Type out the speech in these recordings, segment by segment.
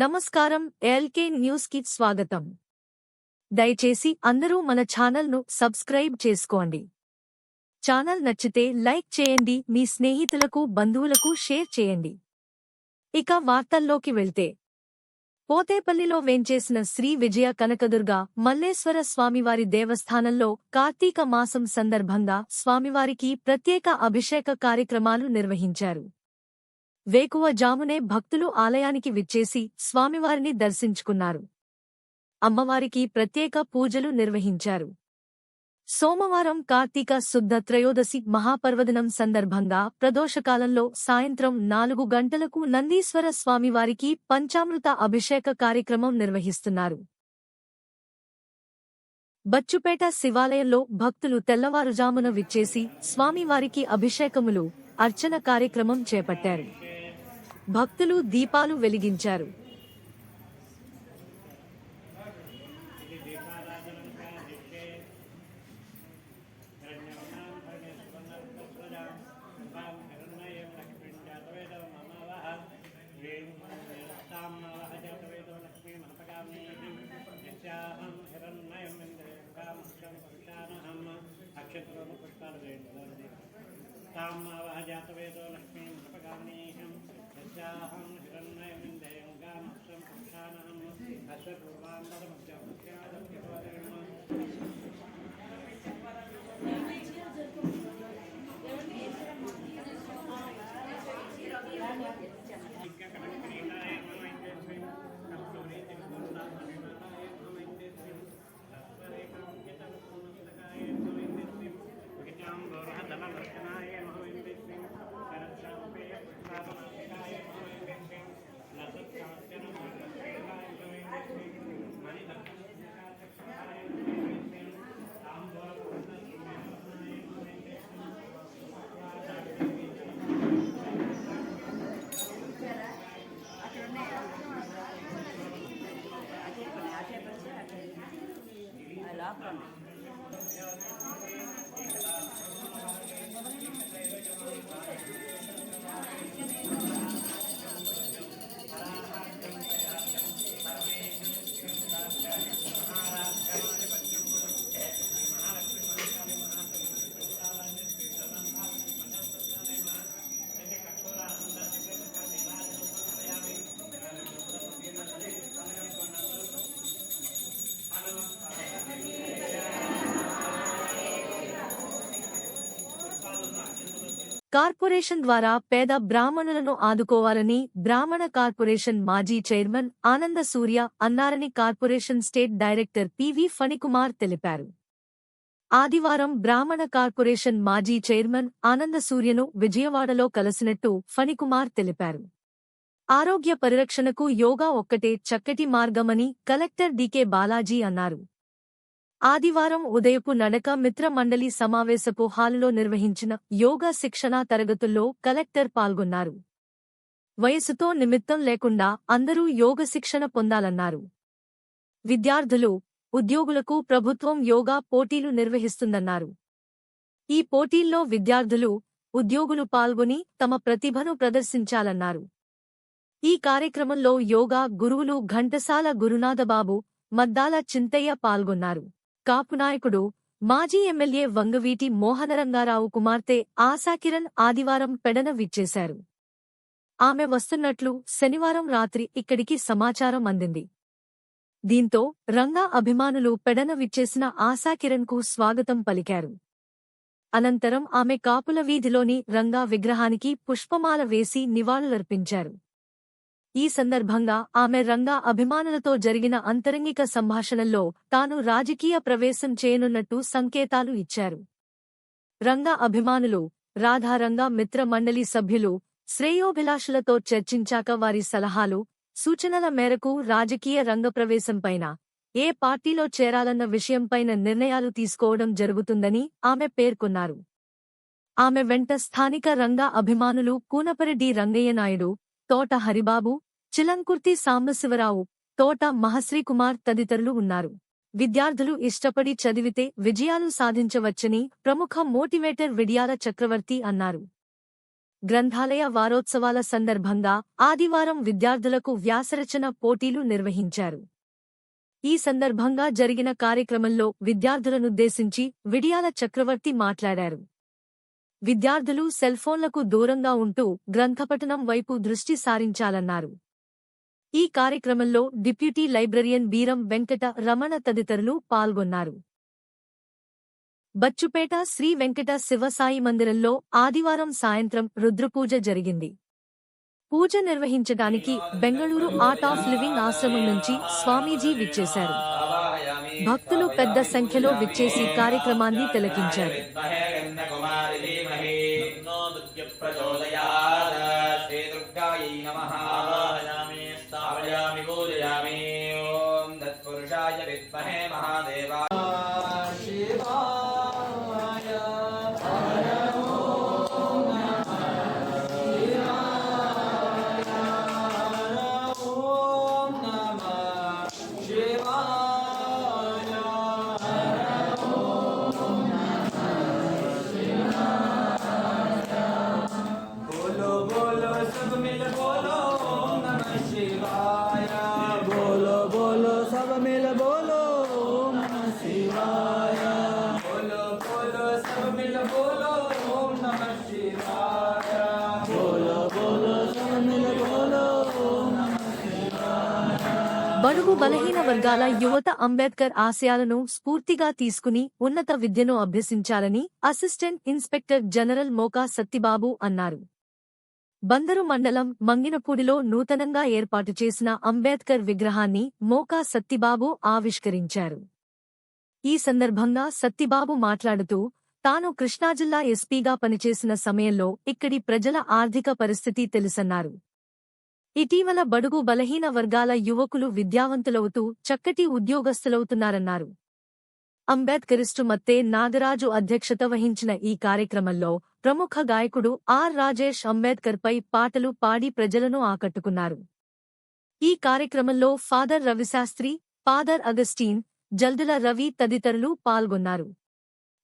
నమస్కారం ఎల్కే న్యూస్కి స్వాగతం. దయచేసి అందరూ మన ఛానల్ను సబ్స్క్రైబ్ చేసుకోండి. ఛానల్ నచ్చితే లైక్ చేయండి మీ స్నేహితులకు బంధువులకు షేర్ చేయండి. ఇక వార్తల్లోకి వెళ్తే. పోతేపల్లిలో వేంచేసిన శ్రీ విజయ కనకదుర్గ మల్లేశ్వర స్వామివారి దేవస్థానంలో కార్తీక మాసం సందర్భంగా స్వామివారికి ప్రత్యేక అభిషేక కార్యక్రమాలు నిర్వహించారు. వేకువ జామునే భక్తులు ఆలయానికి విచ్చేసి స్వామివారిని దర్శించుకున్నారు. అమ్మవారికి ప్రత్యేక పూజలు నిర్వహించారు. సోమవారం కార్తీక శుద్ధ త్రయోదశి మహాపర్వదినం సందర్భంగా ప్రదోషకాలంలో సాయంత్రం నాలుగు గంటలకు నందీశ్వర స్వామివారికి పంచామృత అభిషేక కార్యక్రమం నిర్వహిస్తున్నారు. బచ్చుపేట శివాలయంలో భక్తులు తెల్లవారుజామున విచ్చేసి స్వామివారికి అభిషేకములు అర్చన కార్యక్రమం చేపట్టారు. భక్తులు దీపాలు వెలిగించారు. అక్షత్రోను పుష్పాలు వేయండి. తామావహ జాతవేదో లక్ష్మీ మృపగామీహం యస్యాహం హిరణ్మయమిందేయం గామక్షం పురుషానహం అశ్వపూర్వాంబరమధ్యముఖ్యాదప్యవదయం Yeah. కార్పొరేషన్ ద్వారా పేద బ్రాహ్మణులను ఆదుకోవాలని బ్రాహ్మణ కార్పొరేషన్ మాజీ చైర్మన్ ఆనంద సూర్య అన్నారని corporation state director PV Phanikumar తెలిపారు. ఆదివారం బ్రాహ్మణ కార్పొరేషన్ మాజీ చైర్మన్ ఆనంద సూర్యను విజయవాడలో కలిసినట్టు ఫణికుమార్ తెలిపారు. ఆరోగ్య పరిరక్షణకు యోగా ఒక్కటే చక్కటి మార్గమని కలెక్టర్ డికే బాలాజీ అన్నారు. ఆదివారం ఉదయపు నడక మిత్రమండలి సమావేశపు హాలులో నిర్వహించిన యోగా శిక్షణా తరగతుల్లో కలెక్టర్ పాల్గొన్నారు. వయసుతో నిమిత్తం లేకుండా అందరూ యోగ శిక్షణ పొందాలన్నారు. విద్యార్థులు ఉద్యోగులకు ప్రభుత్వం యోగా పోటీలు నిర్వహిస్తుందన్నారు. ఈ పోటీల్లో విద్యార్థులు ఉద్యోగులు పాల్గొని తమ ప్రతిభను ప్రదర్శించాలన్నారు. ఈ కార్యక్రమంలో యోగా గురువులు ఘంటసాల గురునాథబాబు మద్దాల చింతయ్య పాల్గొన్నారు. కాపు నాయకుడు మాజీ ఎమ్మెల్యే వంగవీటి మోహనరంగారావు కుమార్తె ఆశాకిరణ్ ఆదివారం పెడన విచ్చేశారు. ఆమె వస్తున్నట్లు శనివారం రాత్రి ఇక్కడికి సమాచారం అందింది. దీంతో రంగా అభిమానులు పెడన విచ్చేసిన ఆశాకిరణ్కు స్వాగతం పలికారు. అనంతరం ఆమె కాపుల వీధిలోని రంగా విగ్రహానికి పుష్పమాల వేసి నివాళులర్పించారు. ఈ సందర్భంగా ఆమె రంగా అభిమానులతో జరిగిన అంతరంగిక సంభాషణల్లో తాను రాజకీయ ప్రవేశం చేయనున్నట్టు సంకేతాలు ఇచ్చారు. రంగా అభిమానులు రాధారంగా మిత్ర మండలి సభ్యులు శ్రేయోభిలాషులతో చర్చించాక వారి సలహాలు సూచనల మేరకు రాజకీయ రంగప్రవేశంపైన ఏ పార్టీలో చేరాలన్న విషయంపైన నిర్ణయాలు తీసుకోవడం జరుగుతుందని ఆమె పేర్కొన్నారు. ఆమె వెంట స్థానిక రంగా అభిమానులు కూనపరెడ్డి రంగయ్య నాయుడు తోట హరిబాబు చిలంకుర్తి సాంబశివరావు తోట మహశ్రీకుమార్ తదితరులు ఉన్నారు. విద్యార్థులు ఇష్టపడి చదివితే విజయాలు సాధించవచ్చని ప్రముఖ మోటివేటర్ విడియాల చక్రవర్తి అన్నారు. గ్రంథాలయ వారోత్సవాల సందర్భంగా ఆదివారం విద్యార్థులకు వ్యాసరచన పోటీలు నిర్వహించారు. ఈ సందర్భంగా జరిగిన కార్యక్రమంలో విద్యార్థులనుద్దేశించి విడియాల చక్రవర్తి మాట్లాడారు. విద్యార్థులు సెల్ఫోన్లకు దూరంగా ఉంటూ గ్రంథపఠనం వైపు దృష్టి సారించాలన్నారు. ఈ కార్యక్రమంలో డిప్యూటీ లైబ్రరియన్ బీరం వెంకట రమణ తదితరులు పాల్గొన్నారు. బచ్చుపేట శ్రీ వెంకట శివసాయి మందిరంలో ఆదివారం సాయంత్రం రుద్రపూజ జరిగింది. పూజ నిర్వహించడానికి బెంగళూరు ఆర్ట్ ఆఫ్ లివింగ్ ఆశ్రమం నుంచి స్వామీజీ విచ్చేశారు. భక్తులు పెద్ద సంఖ్యలో విచ్చేసి కార్యక్రమాన్ని తిలకించారు. బడుగు బలహీన వర్గాల యువత అంబేద్కర్ ఆశయాలను స్ఫూర్తిగా తీసుకుని ఉన్నత విద్యను అభ్యసించాలని assistant inspector general Moka Sattibabu అన్నారు. బందరు మండలం మంగినపూడిలో నూతనంగా ఏర్పాటు చేసిన అంబేద్కర్ విగ్రహాన్ని మోకా సత్తిబాబు ఆవిష్కరించారు. ఈ సందర్భంగా సత్తిబాబు మాట్లాడుతూ తాను కృష్ణాజిల్లా ఎస్పీగా పనిచేసిన సమయంలో ఇక్కడి ప్రజల ఆర్థిక పరిస్థితి తెలుసన్నారు. ఇటీవల బడుగు బలహీన వర్గాల యువకులు విద్యావంతులవుతూ చక్కటి ఉద్యోగస్తులవుతున్నారన్నారు. అంబేద్కరిస్టు మత్తే నాగరాజు అధ్యక్షత వహించిన ఈ కార్యక్రమంలో ప్రముఖ గాయకుడు ఆర్ రాజేష్ అంబేద్కర్పై పాటలు పాడి ప్రజలను ఆకట్టుకున్నారు. ఈ కార్యక్రమంలో father Ravishastri father Augustine Jaldula Ravi తదితరులు పాల్గొన్నారు.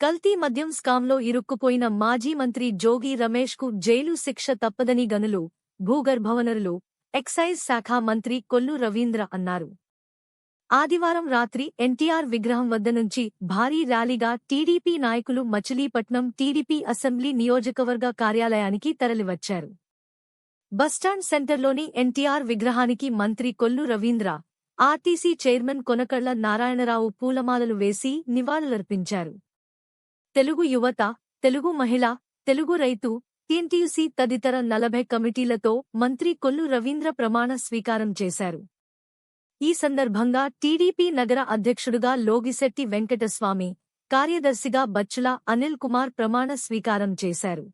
కల్తీ మద్యం స్కాంలో ఇరుక్కుపోయిన మాజీ మంత్రి జోగి రమేష్కు జైలు శిక్ష తప్పదని గనులు భూగర్భవనరులు ఎక్సైజ్ శాఖ మంత్రి కొల్లు రవీంద్ర అన్నారు. ఆదివారం రాత్రి ఎన్టీఆర్ విగ్రహం వద్ద నుంచి భారీ ర్యాలీగా టీడీపీ నాయకులు మచిలీపట్నం టీడీపీ అసెంబ్లీ నియోజకవర్గ కార్యాలయానికి తరలివచ్చారు. బస్టాండ్ సెంటర్లోని ఎన్టీఆర్ విగ్రహానికి మంత్రి కొల్లు రవీంద్ర ఆర్టీసీ చైర్మన్ కొనకళ్ళ నారాయణరావు పూలమాలలు వేసి నివాళులర్పించారు. తెలుగు యువత తెలుగు మహిళ తెలుగు రైతు టీఎన్టీయూసీ తదితర నలభై కమిటీలతో మంత్రి కొల్లు రవీంద్ర ప్రమాణ స్వీకారం చేశారు. ఈ సందర్భంగా టీడీపీ నగర అధ్యక్షుడుగా లోగిశెట్టి వెంకటస్వామి కార్యదర్శిగా బచ్చుల అనిల్ కుమార్ ప్రమాణ స్వీకారం చేశారు.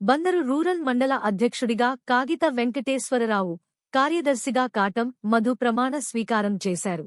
బందరు రూరల్ మండల అధ్యక్షుడిగా కాగిత వెంకటేశ్వరరావు కార్యదర్శిగా కాటం మధు ప్రమాణ స్వీకారం చేశారు.